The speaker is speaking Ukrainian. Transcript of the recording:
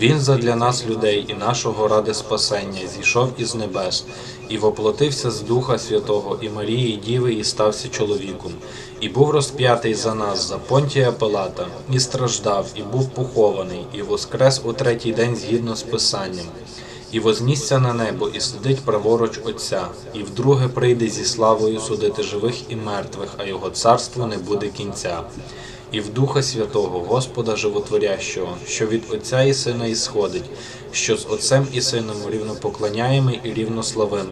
Він задля нас, людей і нашого ради спасення, зійшов із небес і воплотився з Духа Святого і Марії і Діви, і стався чоловіком, і був розп'ятий за нас, за Понтія Пилата, і страждав, і був похований, і воскрес у третій день згідно з Писанням, і вознісся на небо, і сидить праворуч Отця, і вдруге прийде зі славою судити живих і мертвих, а його царство не буде кінця і в Духа Святого, Господа Животворящого, що від Отця і Сина ісходить, що з Отцем і Сином рівнопоклоняємо і рівнославимо.